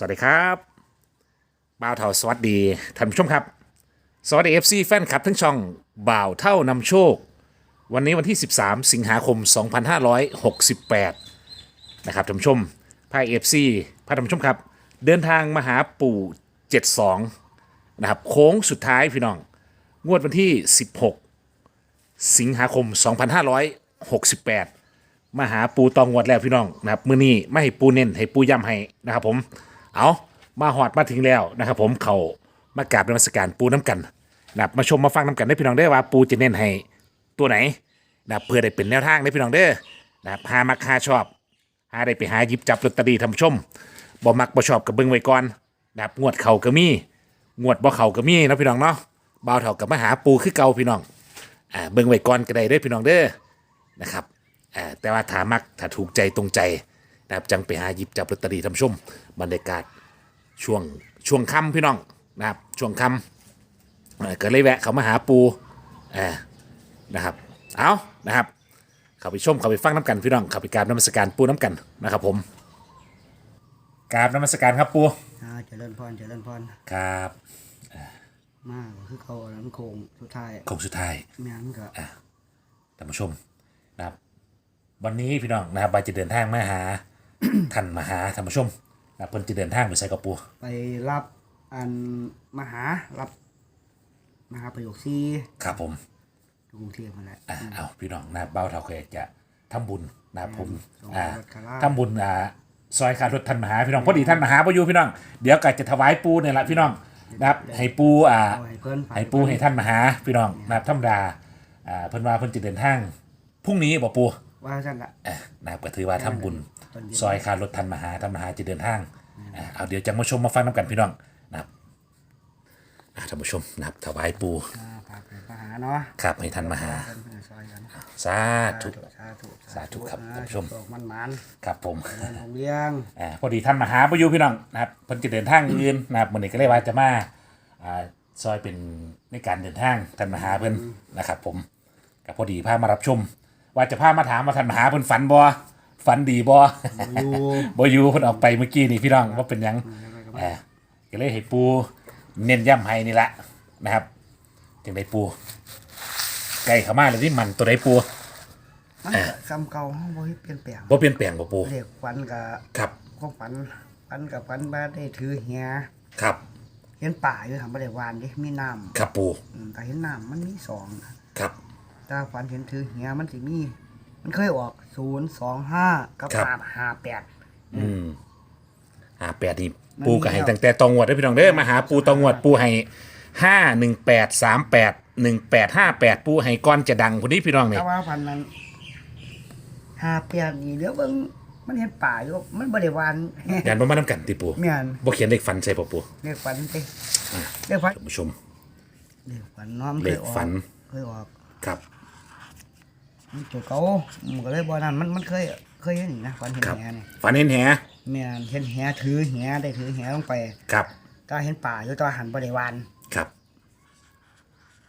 สวัสดีครับบ่าวเท่าสวัสดีท่านผู้ชมครับ สวัสดี FC แฟนคลับทั้งช่องบ่าวเท่านำโชค วันนี้วันที่ 13 สิงหาคม 2568 นะครับท่านผู้ชมพาย FC พาท่านผู้ชมครับ เดินทางมาหาปู่ 72 นะครับ โค้งสุดท้ายพี่น้อง งวดวันที่ 16 สิงหาคม 2568 มาหาปูตองงวดแล้วพี่น้องนะครับ มื้อนี้ไม่ให้ปูเน้นให้ปูย้ำให้นะครับผม เอามาหอดมาถึงแล้วนะครับผมเขามากราบนมัสการปูน้ำกันนะครับมาชมมาฟังน้ำกันได้พี่น้องได้อว่าปูจะเน้นให้ตัวไหนนะครับเพื่อได้เป็นแนวทางได้พี่น้องเด้อนะครับหามักหาชอบ หาได้ไปหาหยิบจับลอตเตอรี่ทำชมบ่มักบ่ชอบกับเบิ่งไว้ก่อนนะครับงวดเข่าก็มีงวดบ่เข่าก็มีนะพี่น้องเนาะบ่าวเท่ากับมาหาปูคือเก่าพี่น้องอ่าเบิ่งไว้ก่อนก็ได้เด้อพี่น้องเด้อนะครับอ่าแต่ว่าถามักถ้าถูกใจตรงใจนะครับจังไปหาหยิบจับลอตเตอรี่ทำชม บรรยากาศช่วงช่วงค่ำพี่น้องนะครับช่วงค่ำเอ่อก็เลยแวะเขามาหาปูอ่านะครับเอานะครับเขาไปชมเขาไปฟังน้ำกันพี่น้องเขาไปกราบน้ำมศการปูน้ำกันนะครับผมกราบน้ำมศการครับปูอ่าเจริญพรเจริญพรครับมากคือเขาแล้วมันโคงสุดท้ายโค้งสุดท้ายแม่นก็ท่านผู้ชมนะครับ วันนี้พี่น้องนะครับบาจะเดินทางมาหาท่านมาหาท่านผู้ชม นะครับเพิ่นจะเดินทางไปใส่กระปูไปรับอันมหารับมหาประโยคซีครับผมกรุงเทพมาแหละอ่าเอาพี่น้องนะครับเบ้าเท่าเคยจะทำบุญนะครับผมส่งอ่าวัดคาราทำบุญอ่าซอยคารถท่านมหาพี่น้องพอดีท่านมหาประยูพี่น้อง เดี๋ยวก็จะถวายปูเนี่ยแหละพี่น้องนะครับให้ปูอ่าเอาให้เพิ่นให้ปูให้ท่านมหาพี่น้องนะครับธรรมดาอ่าเพิ่นว่าเพิ่นจะเดินทางพรุ่งนี้บอกปูว่าซั่นละ อะนะครับก็ถือว่าทำบุญ ตอนเย็น ซอยคารถท่านมหาท่านมหาจะเดินทางอ่าเอาเดี๋ยวจังมาชมมาฟังน้ำกันพี่น้องนะครับอ่าท่านผู้ชมนะครับถวายปูอ่าพาไปมหาเนาะครับให้ท่านมหาเพิ่นเพิ่นซอยกันสาธุ สาธุสาธุครับอ่ท่านผู้ชม โชคมันหมานครับผมเงินของเลี้ยงอ่าพอดีท่านมาหาประยุพี่น้องนะครับเพิ่นจะเดินทางอื่นนะครับมื้อนี้ก็เลยว่าจะมาอ่าซอยเป็นในการเดินทางท่านมาหาเพิ่นนะครับ ผมก็พอดีพามารับชม ว่าจะพามาถามว่าท่านมาหาเพิ่นฝันบ่ ฝันดีบ่อยู่บ่อยู่เพิ่นออกไปเมื่อกี้นี่พี่น้องว่าเป็นหยังอ่าก็เลยให้ปูเน้นย้ำให้นี่ละนะครับจังไดปูใกล้เข้ามาแล้วนี่มันตัวใดปูมันก็ซ้ำเก่าเฮาบ่เฮ็ดเปลี่ยนแปลงบ่เปลี่ยนแปลงบ่ปูเรียกฝันก็ครับของฝันฝันกับฝันบ่ได้ถือเหียครับ เห็นป่าอยู่ทำบ่ได้หวานเดิมีน้ำครับปูอืมแต่เห็นน้ำมันมีสองนะครับ ถ้าฝันเห็นถือเหียมันสิมี มันเคยออกศูนย์สองห้ากับครับห้าห้าแปด อืมหาแปดนี่มันปูก็ให้มีแล้วตั้งแต่ตองวดได้อพี่น้องเด้อมาหาปูตองวดปูให้ห้าหนึ่งแปดสามแปดหนึ่งแปดห้าแปดปูให้ก้อนจะดังคนนี้พี่น้องนี่ แต่ว่าพันนั้นห้าแปดนี่เดี๋ยวเบิ่งมันเห็นป่าอยู่มันบ่ได้หวาน ยันบ่มาน้ำกันติปูแม่น บ่เขียนเลขฝันใส่ปะปูเรียกฝันไปเรียกฝันท่านผู้ชม เรียกฝันเน้อมนเลเคยขออกฝัน เคยออก ครับ มันตัวเก่ามันก็เลยบ่นั่นมันมันเคยเคยเห็นนี่นะฝันเห็นครับ แหนี่ฝันเห็นแหแม่นเห็นแหถือแหได้ถือแหลงไป ครับถ้าเห็นป่าอยู่แตัวาหันบ่ได้หวานครับ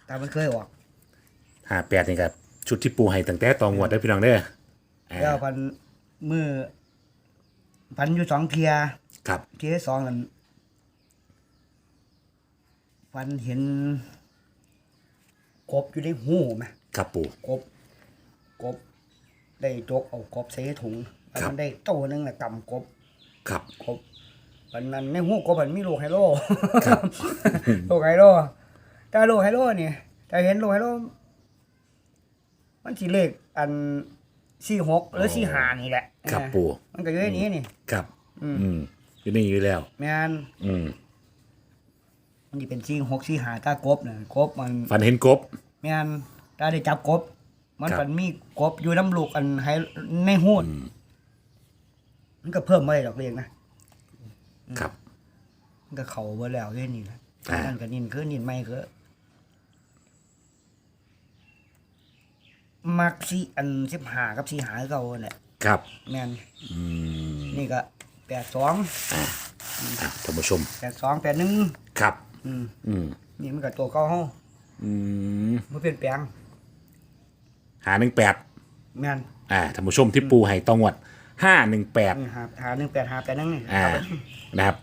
แต่มันเคยออกห้าแปดนี่ครับชุดที่ปูให้ตั้งแต่ตองวดได้อพี่น้องเด้ออ่าแล้วพันมือพันอยู่สองเทีย ครับเทียที่สองนั่นพันเห็นกบอยู่ในหูไหมครับปูกบ กบ ได้จกเอากบใส่ถุงครับมันได้โตหนึงน่ะกำกบครับ กบวันนั้นในหูกบมันมีลูกไฮโลครับ ลูกไฮโลแต่ลูกไฮโลนี่แต่เห็นลูกไฮโลมันสีเลขอันสี่หกหรือสี่หานี่แหละครับเออปูมันก็อยู่ในนี้นี่ ครับ อืม อืมอยู่นี่อยู่แล้ว แม่นอืมมันจะเป็นสี่หกสี่หาตากบน่ะกบมัน ฝันเห็นกบ แม่นตาได้จับกบ มันครับ มันมีกบอยู่น้ำลูกอันให้ในหูดมันก็เพิ่มมาได้ดอกเรียงนะครับ มันก็เข่าเบอแล้วเรื่นี่แหละอ่านั่ นั่นก็นินคือนินไม่คือมักสี่อันสิบหากับสี่หาคือเก่าเนี่ยครับแม่นอืมนี่ก็แปดสองอะท่านผู้ชมแปดสองแปดหนึ่งครับ อืม อืมนี่มันก็ตัวเก่าเฮาอืมบ่เปลี่ยนแปลง หาหนึ่งแปดแม่นอ่าท่านผู้ชมที่ปูให้ตองวดห้าหนึ่งแปดนี่หาหาหนึ่งแปดหาแปดหนึ่งนี่อ่านะครับ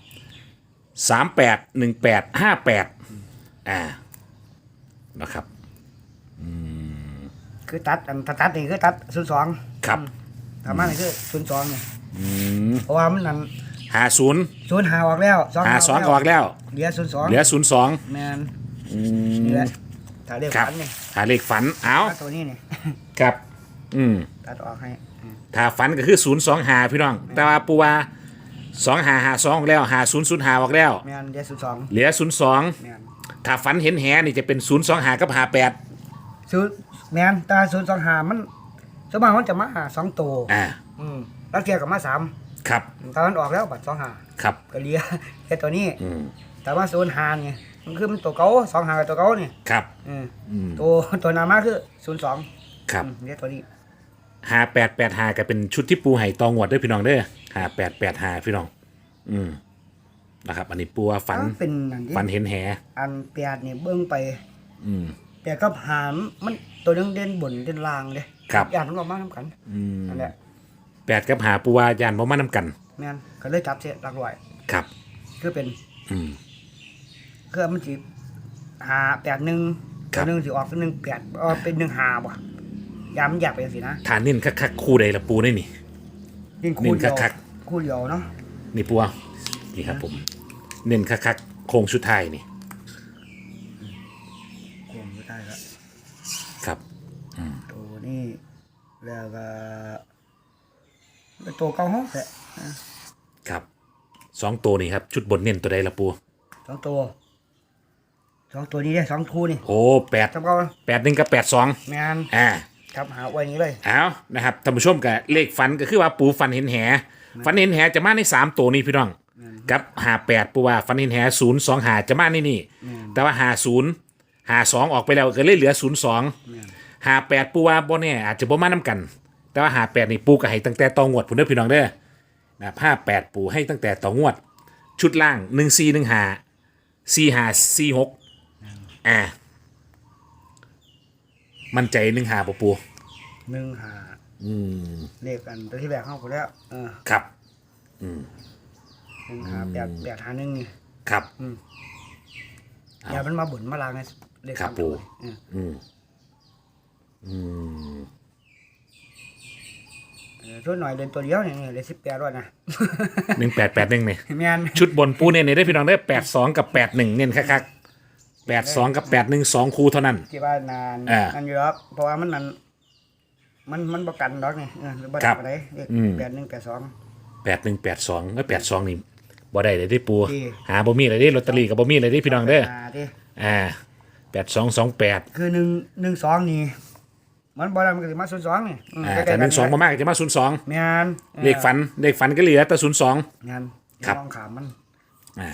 สามแปดหนึ่งแปดห้าแปดอ่านะครับคือตัดอันถ้าตัดนี่คือตัดศูนย์สองครับทำมานี่คือศูนย์สองเนี่ยอืมเพราะว่ามันนั่นหาศูนย์ศูนย์หาออกแล้วสองหาสองออกแล้ว เหลือศูนย์สองเหลือศูนย์สองแมนอืนี่มแหละ ถ้าเรียกครับ ฝันนี่หาเลขฝันเอาตัดตัวนี้นี่ครับ อืมตัดออกให้อืมถ้าฝันก็คือศูนย์สองหาพี่น้อง แต่ว่าปูว่าสองหาหาสองออกแล้วหาศูนย์ศูนย์หาออกแล้ว แมนเหลือศูนย์สองเหลือศูนย์สองแมนถ้าฝันเห็นแหนี่จะเป็นศูนย์สองหากับหาแปดศูนย์แมนแตาศูนย์สองหามันสมมติมันจะมาหาสองตัวอ่าอืมแล้วเทียบกับมาสามครับตอนนั้นออกแล้วบัตรสองหาครับก็เหลียแค่ตัวนี้อืมแต่ว่าศูนย์หาไง มันคือมันตัวเก่าสองหากับตัวเก่านี่ครับอืมอืมตัวตัวหนามาคือศูนย์สองครับเรียกตัวนี้หาแปดแปดหาก็เป็นชุดที่ปูไห่ตองวดเด้วยพี่น้องเด้อหาแปดแปดหาพี่น้อง อืมนะครับ อันนี้ปูว่าฝันอ้าวเป็นอย่างนี้ฝันเห็นแหอันแปดนี่เบิ้งไปอืม แปดกับหามมันตัวหนึงเด่นบนเด่นล่างเลยครับ อย่างมันก็มาทำกันอืมนั่นแหละแปดกับหาปูว่ายานบ่มานำกัน แม่นก็เลยจับเสียหลักร้อย ครับ คือเป็น อืม คือมันสิหาแปดหนึ่งครัตัวบหนึ่งสิออกเป็นหนึ่งแปดเออเป็นหนึ่งหาบ่ยามนอยากเป็นสินะฐานนิ่นคักๆคู่ใดละปูได้นี่ ยิ่งหนึ่คู่งเดียวคัก คู่เดียวเนาะนี่ปูเอานี่ครับผม เน้นคักๆโค้งชุดไทายนี่โค้งไม่ได้ละครับตัวนี้แล้วก็เป็นตัวเก่าห้องแหละครับสองตัวนี่ครับ ชุดบนเน้นตัวใดละปูสองตัว สองตัวนี้ได้สองคู่นี่โอ้แปดจำเก่าแปดหนึ่งกับแปดสองแมนอ่าครับหาไว้นี้เลยเอานะครับท่านผู้ชมกับเลขฝันก็คือว่าปูฝันเห็นแหฝันเห็นแหจะมาในสามตัวนี้พี่น้องกับหาแปดปูว่าฝันเห็นแหศูนย์สองหาจะมาในนี่ แต่ว่าหาศูนย์หาสองออกไปแล้วก็เลยเหลือศูนย์สองหาแปดปูว่าบ่แน่อาจจะบ่มาน้ำกัน แต่ว่าหาแปดนี่ปูก็ให้ตั้งแต่ตองวดผมเด้อพี่น้องเด้อนะห้าแปดปูให้ตั้งแต่ตองวด ชุดล่างหนึ่งสี่หนึ่งหาสี่หาสี่หก อ่า มั่นใจหนึ่งหาปะปูหนึ่งหาอืมเลขกันตัวที่แบกเข้าไปแล้วเออครับหนึ่งหาแปดแปดหาหนึ่งนี่ครับอย่ามันมาบุญมาลางไงเลขครับสามตัวปู่เอออืมอืมเออช่วยหน่อยเดินตัวเดียวเนี่ยเลยสิบแปดร้อยนะหนึ่งแปดแปดหนึ่งเนี่ย แมนชุดบนปูเนี่ยเนี่ยได้พี่น้องได้แปดสองกับแปดหนึ่งเน้นคักๆ แปดสองกับแปดหนึ่งสองคู่เท่านั้น ที่ว่านานอ่าอันอยู่แล้วเพราะว่ามันนั่นมันมันประกันดอกนี่เออหรือบัตครับอะไรเลขอืม แปดหนึ่งแปดสอง แปดหนึ่งแปดสองแล้วแปดสองนี่บ่ได้เลยได้ปู ดี หาบ่มีเลยได้ลอตเตอรี่กับบ่มีเลยได้พี่น้องเด้อาดิอ่าแปดสองสองแปดคือหนึ่งหนึ่งสองนี่มันบอลมันก็จะมาศูนย์สองนี่มอ่าใกล้ๆแต่หนึ่งสองกัมามากจะมาศูนย์สองแมนออเลขฝันเลขฝันก็เหลือแต่ศูนย์สอง แมนครับ ลองขามมัน อ่า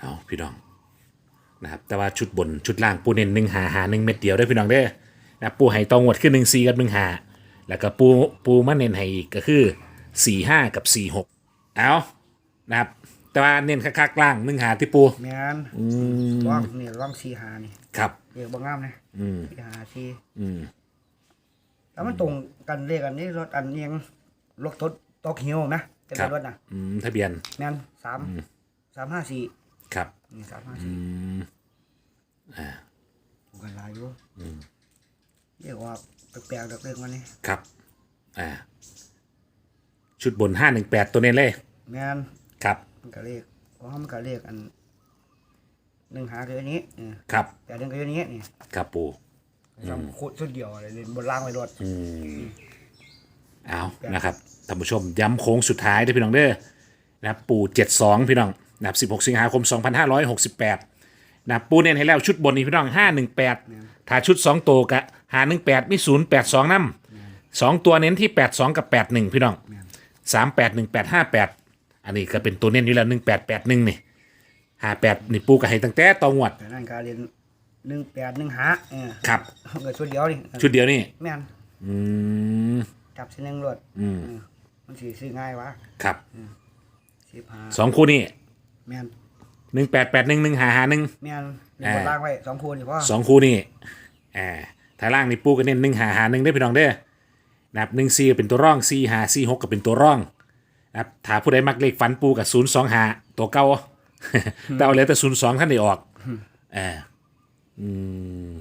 เอาพี่น้อง นะครับแต่ว่าชุดบนชุดล่างปูเน้นหนึ่งหาหาหนึ่งเม็ดเดียวได้อพี่น้องเด้อนะปูไห้ตองวดขึ้นหนึ่งซีกับหนึ่งหาแล้วก็ปูปูมาเน้นให้อีกก็คือสี่ห้ากับสี่หกเอานะครับแต่ว่าเน้นคักๆล่างหนึ่งหาที่ปูแมนอืมลองนี่ลองสี่หานี่ครับ เรียกบางงามนะอืมสี่หาสี่อืมแล้วมันตรงกันเรียกกันนี่รถอันเอียังรถทดตกเหี่ยวนะจะครัเป็บนรถนะอืมทะเบียนแมนสามสามห้าสี่ครับนี่สามห้าอืสี่ม กันหลายอยู่เรียกว่าแปลกๆดอกเรื่องวันนี้ครับอ่าชุดบนห้าหนึ่งแปดตัวเน้นเลย แมนครับมันก็เรียกเพราะมันก็เรียกอันหนึ่งหาคืออันนี้เออครับแต่หนึ่งคืออันนี้นี่ครับปูทำโคตรสุดเดียวเลยเล่นบนล่างไว้รถ อืมเอานะครับท่านผู้ชมย้ำโค้งสุดท้ายด้วยพี่น้องเด้อนะครับปูเจ็ดสองพี่น้องนะครับสิบหกสิงหาคมสองพันห้าร้อยหกสิบแปด นะครับปูเน้นให้แล้วชุดบนนี้พี่น้องห้าหนึ่งแปดถ้าชุดสองตัวกะหาหนึ่งแปดมีศูนย์แปดสองน้ำสองตัวเน้นที่แปดสองกับแปดหนึ่งพี่น้องสามแปดหนึ่งแปดห้าแปดอันนี้ก็เป็นตัวเน้นอยู่แล้วหนึ่งแปดแปดหนึ่งนี่ห้าแปดนี่ปูก็ให้ตั้งแต่ตองวดแต่นั่นก็เรียนหนึ่งแปดหนึ่งหาเออครับเกิดชุดเดียวนี่ชุดเดียวนี่แม่นอืมจับสิหนึ่งรถอืมเออมันสีซื้อง่ายวะครับสิบห้าสองคู่นี่แม่น หนึ่งแปดแปดหนึ่งหนึ่งหาหาหนึ่ง แม่นเล่นบนล่างไว้สองคูณอยู่พ่อสองคู่นี่อ่าถ้าล่างนี่ปูก็เน้นหนึ่งหาหาหนึ่งได้พี่น้องเด้อนะครับหนึ่งซีเป็นตัวร่องซีหาซีหกก็เป็นตัวร่องนะครับถ้าผู้ใดมักเลขฝันปูกับศูนย์สองหาตัวเก่า แต่เอาเหลยแต่ศูนย์สองท่านได้ออกอ่าอืม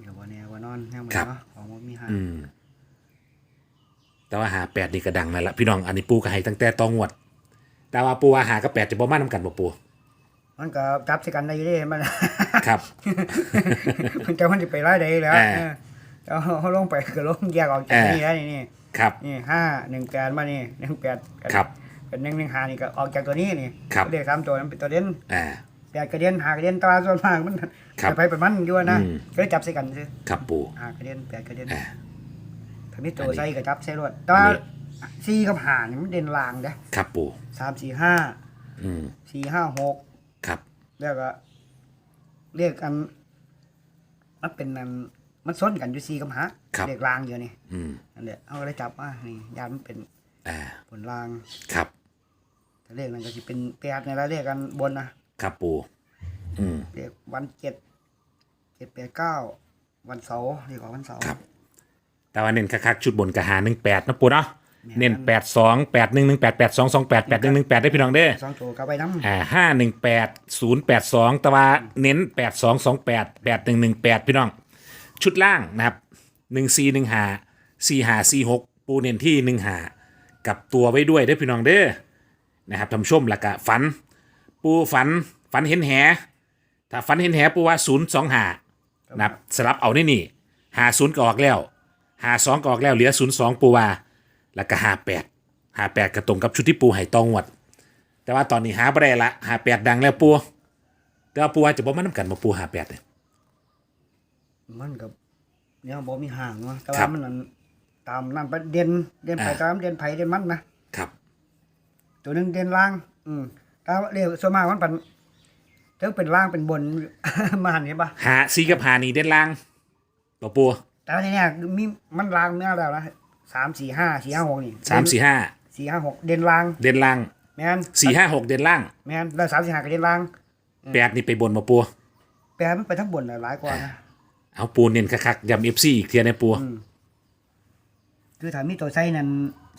เดี๋ยววันนี้วันนอนแห้งหมดครับ เนาะของมันมีหาอืมแต่ว่าหาแปดนี่ก็ดังนั่นละพี่น้องอันนี้ปูก็ให้ตั้งแต่ตองวด แต่ว่าปูว่าหากับแปดจะบ่มาน้ำกันบ่ปูมันก็จับใส่กันได้อยู่เด้มันครับ มันจะมันจะไปไล่ได้แล้วอ่าเออเอาเขาลงไปก็ลงแยกออกจากอ่านี่นี่แล้วนี่นี่ครับนี่ห้าหนึ่งแปดมานี่หนึ่งแปดครับเป็นหนึ่งหนึ่งหานี่ก็ออกจากตัวนี้นี่ครับเลขสามตัวนั้นเป็นตัวเด่นอ่าแปดกระเด็นหากระเด็นตาส่วนมากมันครับไปไปมันอยู่นะอืมก็เลยจับใส่กันซื้อครับปูหากระเด็นแปดกระเด็นอ่าถ้ามีตัอัวนนี้ใส่ก็จับใส่รวดแต่ว่าอันนี้ สี่กับหานี่มันเด่นลางเด้ครับปูสามสี่ห้าอืมสี่ห้าหกครับ แล้วก็เรียกกันมันเป็นนันมันซ้นกันอยู่สี่กับหาครับ เรียกลางอยู่นี่อืมนั่นแหละเอาก็เลยจับว่านี่ยานมันเป็นอ่าผลลางครับแต่เรียกนั้นก็จะเป็นแปดในละเรียกกันบนนะครับปูอืม เรียกวันเจ็ดเจ็ดแปดเก้าวันเสาร์เรียกว่าวันเสาร์ ครับ แต่ว่าเน้นคักๆชุดบนกระหาหนึ่งแปดนะปูเนาะแม่น เน้นแปดสองแปดหนึ่งหนึ่งแปดแปดสองสองแปดแปดหนึ่งหนึ่งแปดได้พี่น้องเด้อสองตัวกลับไปน้ำอ่าห้าหนึ่งแปดศูนย์แปดสองแต่ว่าเน้นแปดสองสองแปดแปดหนึ่งหนึ่งแปดพี่น้อง ชุดล่างนะครับหนึ่งสี่หนึ่งหาสี่หาสี่หกปูเน้นที่หนึ่งหากับตัวไว้ด้วยเด้อพี่น้องเด้อนะครับทำชมแล้วก็ฝัน ปูฝันฝันเห็นแหถ้าฝันเห็นแหปูว่าศูนย์สองหานะครับสลับเอานี่นี่หาศูนย์ก็ออกแล้วหาสองก็ออกแล้วเหลือศูนย์สองปูว่า แล้วก็หาแปดหาแปดก็ตรงกับชุดที่ปูให้ตองวด แต่ว่าตอนนี้หาบ่ได้ละหาแปดดังแล้วปูแต่ว่าปูว่าจะบ่มานํกันบ่ปูหาแปดเนี่ยมันกับเนี่ยบ่มีห่างเนาะแต่ครัว่าบมันนั่นตามนั่นไปเด่นเด่นไผ่อ่าตามเด่นไผ่เด่นมันนะครับ ตัวหนึงเด่นล่าง อืมถ้าเรียกส่วนมากมันเป็นถึงเป็นล่างเป็นบนมาหันเห็นปะหาซีกับหานี่เด่นล่างบ่ปูแต่ว่าทีเนี้ยมีมันล่างเนื้อแล้วนะ สามสี่ห้าสี่ห้าหกนี่สามสี่ห้าสี่ห้าหกเด่นล่างเด่นล่างแมนสี่ห้าหกเด่นล่างแมนแล้วสามสี่ห้าก็เด่นล่างแปดนี่ไปบนบ่ปูแปลมันไปทั้งบนน่ะหลายกว่านะเอาปูเน้นคักๆย้ำเอฟซีอีกเทียในปูคือถ้ามีตัวไส้นั่น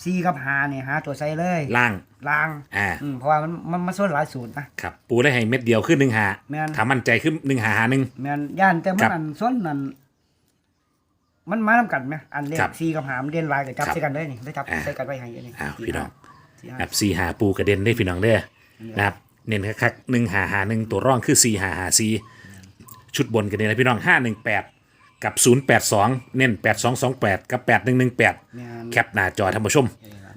สี่กับหาเนี่ยหาตัวไส้เลยล่างล่างอ่าอืมเพราะว่ามันมันมันส่วนหลายสูตรนะครับปูได้ให้เม็ดเดียวขึ้นหนึ่งหาแม่นถ้ามั่นใจขึ้นหนึ่งหาหาหนึ่งแมนย่านแต่มัครันบอันส่วนนั่น มันมาทำกันไหมอันเลขครับสี่กับหามันเด่นหลายกับจับครับใส่กันได้นี่ได้จับอ่า ใส่กันไว้ให้เยอะนี่อ้าวสี่พี่น้องสี่ห้าแบบสี่หาปูกระเด็นได้พี่น้องเด้อนะครับเน้นคักๆหนึ่งหาหาหนึ่งตัวร่องคือสี่หาหาสี่ชุดบนกันเลยนะพี่น้องห้าหนึ่งแปดกับศูนย์แปดสองเน้นแปดสองสองแปดกับแปดหนึ่งหนึ่งแปดแม่นแคปหน้าจอท่านผู้ชม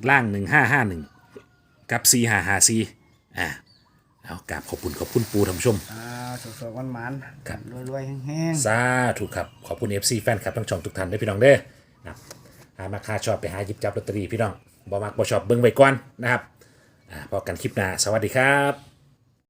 ล่างหนึ่งห้าห้าหนึ่งกับสี่หาหาสี่อ่า เอากราบขอบคุณขอบคุณปูท่านผู้ชม อ่าสดๆหวานๆครับรวยๆแห้งสาธุครับ ขอบคุณ FC แฟนครับทั้งช่องทุกท่านด้วยพี่น้องเด้อนะครับหามาค่าชอบไปหาหยิบจับลอตเตอรี่พี่น้องบ่มักบ่ชอบเบิ่งไว้ก่อนนะครับอ่าพอกันคลิปหน้าสวัสดีครับ